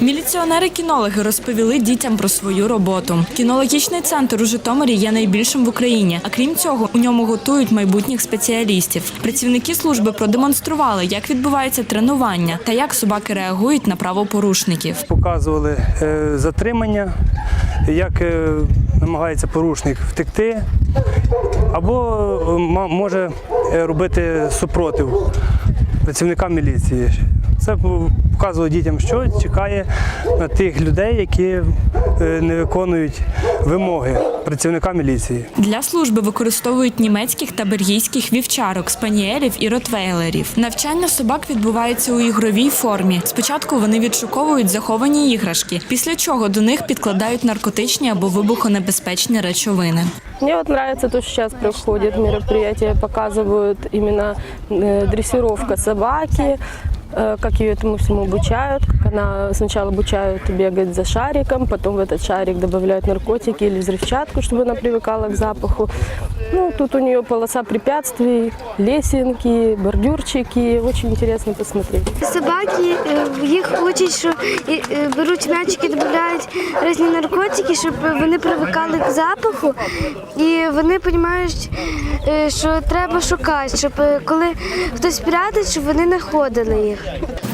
Міліціонери-кінологи розповіли дітям про свою роботу. Кінологічний центр у Житомирі є найбільшим в Україні. А крім цього, у ньому готують майбутніх спеціалістів. Працівники служби продемонстрували, як відбувається тренування та як собаки реагують на правопорушників. показували е, затримання, як е, намагається порушник втекти, або е, може робити супротив працівникам міліції Це показує дітям, що чекає на тих людей, які е, не виконують вимоги працівника міліції. Для служби використовують німецьких та бельгійських вівчарок, спаніелів і ротвейлерів. Навчання собак відбувається у ігровій формі. Спочатку вони відшуковують заховані іграшки, після чого до них підкладають наркотичні або вибухонебезпечні речовини. Мне вот нравится то, что сейчас проходит мероприятие, показывают именно э, дрессировка собаки, э, как ее этому всему обучают, как она сначала обучают бегать за шариком, потом в этот шарик добавляют наркотики или взрывчатку, чтобы она привыкала к запаху. Ну, тут у нее полоса препятствий, лесенки, бордюрчики, очень интересно посмотреть. Собаки е, їх учать, що і, е, беруть м'ячики, додають різні наркотики, щоб вони привикали к запаху, і вони розуміють, е, що треба шукати, щоб е, коли хтось прятить, щоб вони не ходили їх.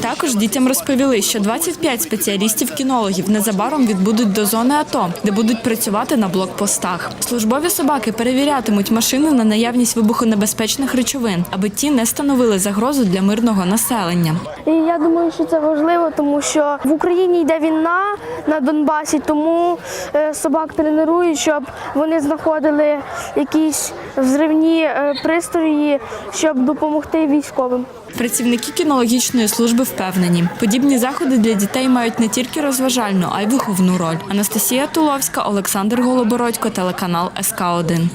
Також дітям розповіли, що 25 спеціалістів-кінологів незабаром відбудуть до зони АТО, де будуть працювати на блокпостах. Службові собаки перевірятимуть машини на наявність вибухонебезпечних речовин, аби ті не становили загрозу для мирного населення. І я думаю, що це важливо, тому що в Україні йде війна на Донбасі, тому е, собак тренують, щоб вони знаходили якісь взривні е, пристрої, щоб допомогти військовим. Працівники кінологічної служби впевнені, подібні заходи для дітей мають не тільки розважальну, а й виховну роль. Анастасія Туловська, Олександр Голобородько, телеканал СК 1